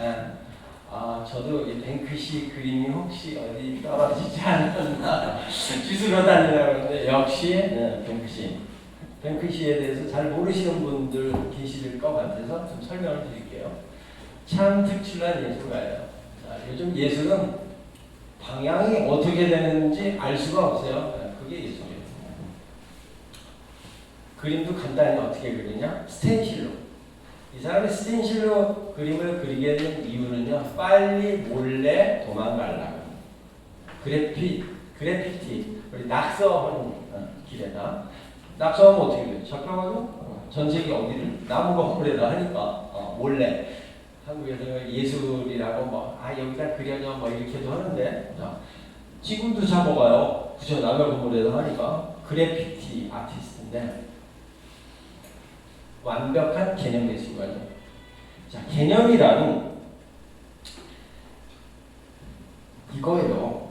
예. 아, 저도 이 뱅크시 그림이 혹시 어디 떨어지지 않았나 주스러 다니려고 하는데 역시 네, 뱅크시. 뱅크시에 대해서 잘 모르시는 분들 계실 것 같아서 좀 설명을 드릴게요. 참 특출난 예술가예요. 자, 요즘 예술은 방향이 어떻게 되는지 알 수가 없어요. 네, 그게 예술이에요. 그림도 간단히 어떻게 그리냐? 스텐실로. 이 사람이 스텐실로 그림을 그리게 된 이유는요. 빨리 몰래 도망가려고. 그래피, 그래피티, 우리 낙서하는 어, 길에다. 낙서하면 어떻게 돼요? 잡혀가지고 어, 전 세계 어디를 나무 건물에다 하니까 어, 몰래. 한국에서 예술이라고 뭐, 아, 여기다 그려줘 뭐 이렇게도 하는데, 자, 지금도 잡아가요. 그죠? 나무 건물에다 하니까. 그래피티 아티스트인데, 완벽한 개념 예술가죠. 자, 개념이란 이거예요.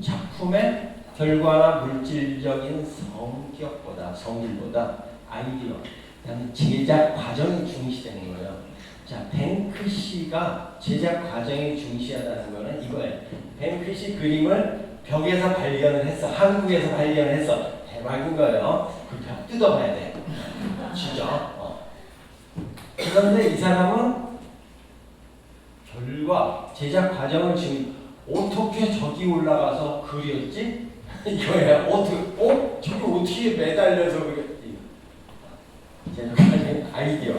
작품의 결과나 물질적인 성격보다 성질보다 아이디어, 그다음에 제작 과정이 중시되는 거예요. 자, 뱅크시가 제작 과정이 중시하다는 거는 이거예요. 뱅크시 그림을 벽에서 발견을 했어. 한국에서 발견을 했어. 대박인 거예요. 그벽 뜯어봐야 돼. 진짜. 어. 그런데 이 사람은 결과 제작 과정을 지금 어떻게 저기 올라가서 그렸지? 이거야. 어떻게? 어? 저기 어떻게 매달려서 그렸지? 제작 과정 아이디어.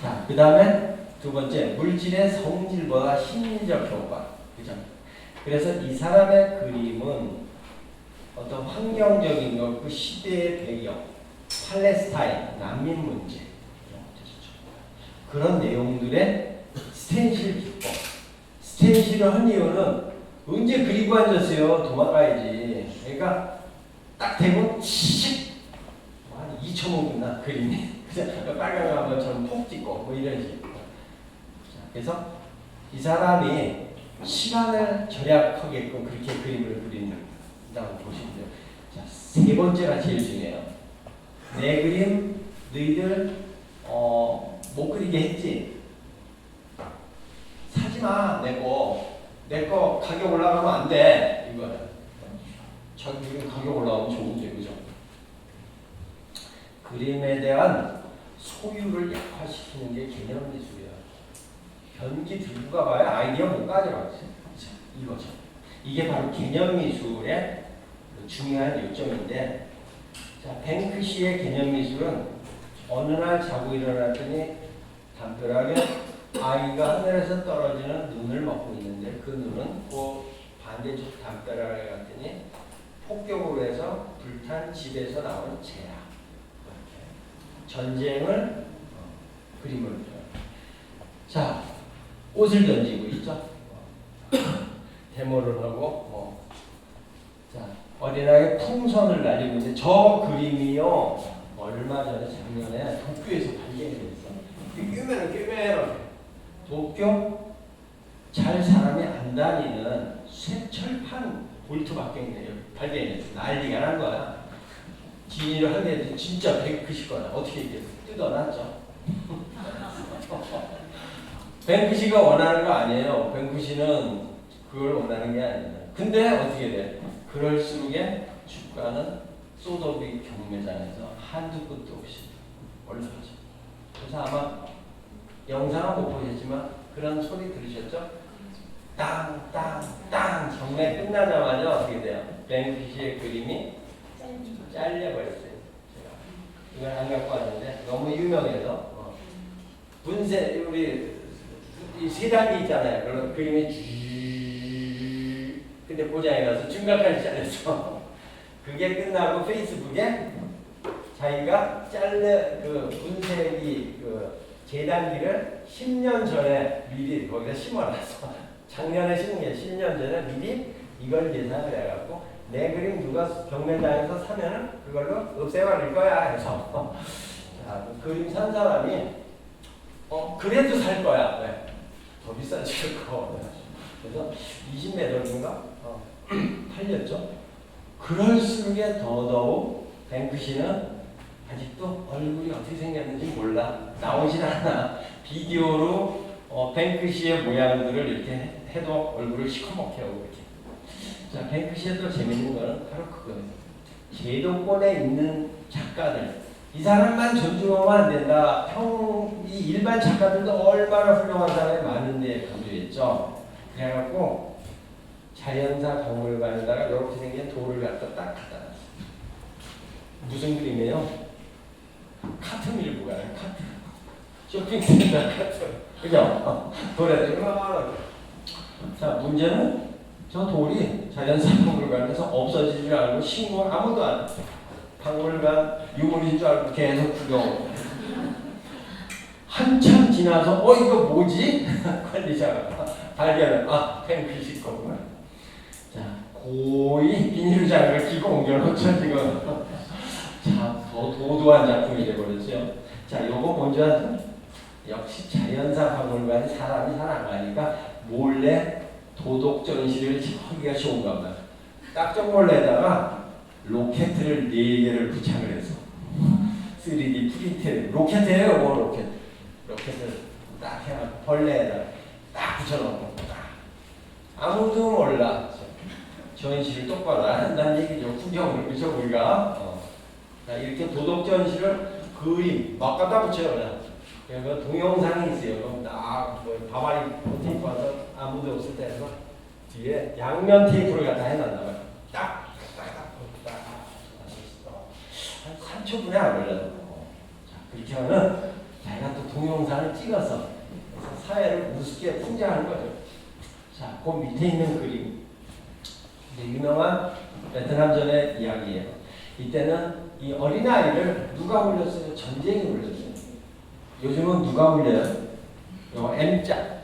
자, 그 다음에 두 번째 물질의 성질보다 심리적 효과. 그죠? 그래서 이 사람의 그림은 어떤 환경적인 것, 그 시대의 배경, 팔레스타인, 난민 문제 이런 것들이죠. 그런 내용들의 스텐실 기법. 스텐실을 한 이유는 언제 그리고 앉았어요? 도망가야지. 그러니까 딱 대고 씩! 한 2초목이나 그림이. 빨간 가방처럼 폭 찍고 뭐 이런. 자, 그래서 이 사람이 시간을 절약하게끔 그렇게 그림을 그린 다고 보시면 돼요. 자, 세 번째가 제일 중요해요. 내 그림 너희들 어, 못 그리게 했지? 사지 마, 내 거. 내 거 가격 올라가면 안 돼. 이거야. 자기 그림 가격 올라가면 좋은데, 그죠? 그림에 대한 소유를 약화시키는 게 개념 미술이야. 변기 들고 가봐야 아이디어 못 가져가지. 이거죠. 이게 바로 개념 미술의 중요한 요점인데, 자, 뱅크시의 개념 미술은 어느 날 자고 일어났더니 담벼락에 아이가 하늘에서 떨어지는 눈을 먹고 있는데 그 눈은 그 반대쪽 담벼락에 갔더니 폭격으로 해서 불탄 집에서 나온. 이렇게 전쟁을 어, 그림을. 자, 옷을 던지고 있죠. 어, 데모를 하고 어린아이 풍선을 날리고 있는데 저 그림이요. 얼마 전에 작년에 도쿄에서 발견이 됐어. 유명한 유명한 도쿄 잘 사람이 안 다니는 쇠철판 볼트 발견이에요. 발견했어. 난리가 난 거야. 진위를 하게 했더니 진짜 190거나 어떻게 이렇게 뜯어놨죠. 뱅크시가 원하는 거 아니에요. 뱅크시는 그걸 원하는 게 아니에요. 근데 어떻게 돼? 그럴수록에 주가는 소더비 경매장에서 한두 끝도 없이 올라가죠. 그래서 아마 영상은 못 보셨지만 그런 소리 들으셨죠? 땅, 땅, 땅 경매 끝나자마자 어떻게 돼요? 뱅크시의 그림이 잘려버렸어요. 제가 이걸 안 갖고 왔는데 너무 유명해서 어. 분쇄 우리 이 세단기 있잖아요. 그런 그림이 쥐 근데 고장이 나서 중간까지 잘렸어. 그게 끝나고 페이스북에 자기가 잘려 그 분쇄기 그 재단기를 10년 전에 미리 거기다 심어놨어. 작년에 심은 게 10년 전에 미리 이걸 예상을 해갖고 내 그림 누가 경매장에서 사면은 그걸로 없애버릴 거야 해서 자, 그 그림 산 사람이 어 그래도 살 거야. 왜? 더 비싸질 거. 그래서 20매덕인가 어, 팔렸죠. 그럴수록에 더더욱 뱅크시는 아직도 얼굴이 어떻게 생겼는지 몰라. 나오진 않아. 비디오로 어, 뱅크시의 모양들을 이렇게 해- 해도 얼굴을 시커멓게 하고 이렇게. 자, 뱅크시의 또 재밌는 거는 바로 그거예요. 제도권에 있는 작가들. 이 사람만 존중하면 안 된다. 평, 이 일반 작가들도 얼마나 훌륭한 사람이 많은데 강조했죠. 그래갖고 자연사 박물관에다가 이렇게 생긴 돌을 갖다 딱 갖다 놨어요. 무슨 그림이에요? 카트 밀고 가요, 카트. 쇼핑센터 카트. 그죠? 어, 돌에 이렇게. 자, 문제는 저 돌이 자연사 박물관에서 없어지지 않고 신고 아무도 안 해. 박물관 유물인 줄 알고 계속 구경. 한참 지나서 어 이거 뭐지? 관리자가 발견을 아 펜크시 거구나. 자 고이 비닐장을 끼고 옮겨놓죠 지금. 자 더 도도한 작품이 돼버렸죠. 자 요거 먼저. 역시 자연사 박물관에 사람이 잘안 가니까 몰래 도덕 전시를 하기가 좋은가 봐요. 딱정몰래다가 로켓을 네 개를 부착을 해서 3D 프린트 로켓이에요, 뭐 로켓. 로켓을 딱 해갖고 벌레에다 딱 붙여놓고 딱. 아무도 몰라. 전시를 똑바로 안 한다는 얘기죠. 구경을 그죠 우리가. 어. 자 이렇게 도덕 전시를 그림 막 갖다 붙여요 그냥. 그러니까 동영상이 있어요. 그럼 딱뭐 바바리 테이프 와서 아무도 없을 때 해서 뒤에 양면 테이프를 갖다 해놨나 봐요. 딱, 딱, 딱, 딱, 딱. 한 3초분에 안 걸려요. 어. 자, 그렇게 하면 자기가 또 동영상을 찍어서 사회를 우습게 풍자하는 거죠. 자, 그 밑에 있는 그림. 유명한 베트남전의 이야기예요. 이때는 이 어린아이를 누가 올렸어요? 전쟁이 올렸어요. 요즘은 누가 올려요? 요 M자.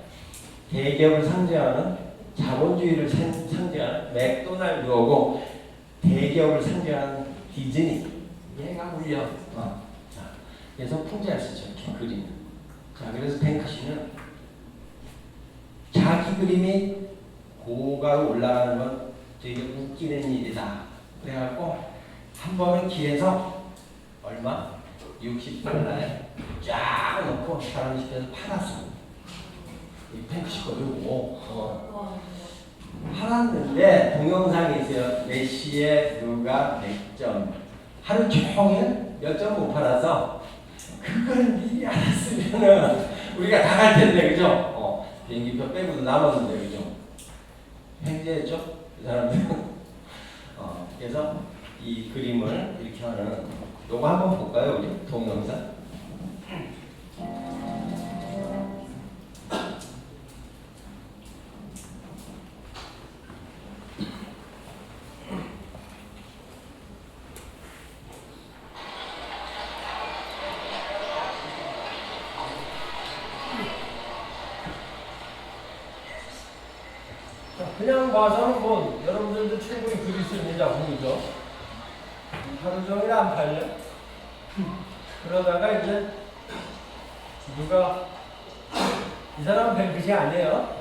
대기업을 상징하는 자본주의를 상- 상징하는 맥도날드하고 대기업을 상징하는 디즈니. 얘가 울려. 어. 자, 그래서 풍자를 쓰죠. 이렇게 그림. 자, 그래서 뱅크시는 자기 그림이 고가로 올라가는 건 되게 웃기는 일이다. 그래갖고 한 번은 길에서 얼마? 60달러에 쫙 넣고 사람 집에서 팔았어. 이 펜크시 거고 어. 팔았는데 동영상이 있어요. 몇 시에 누가 몇 점. 하루 종일 몇 점 못 팔아서 그걸 미리 알았으면은 우리가 다 갈 텐데 그죠? 어, 비행기표 빼고도 남았는데 그죠? 횡재했죠? 그 사람들. 어, 그래서 이 그림을 이렇게 하는 요거 한번 볼까요 우리 동영상? 자, 그냥 봐서는 뭐 있는 작품이죠. 하루 종일 안 팔려. 그러다가 이제 누가 이 사람은 뱅크시 아니에요.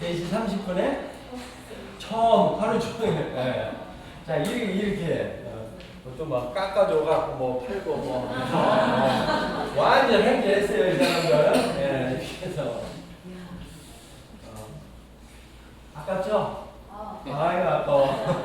3시 30분에 처음 하루 종일. 예. 자 이렇게 이렇게 어, 또막 깎아줘 갖고 뭐 팔고 뭐 어, 완전 횡재했어요 이 사람들. 예, 이렇게 해서. 어. 아깝죠? 어. 아이고 아까워.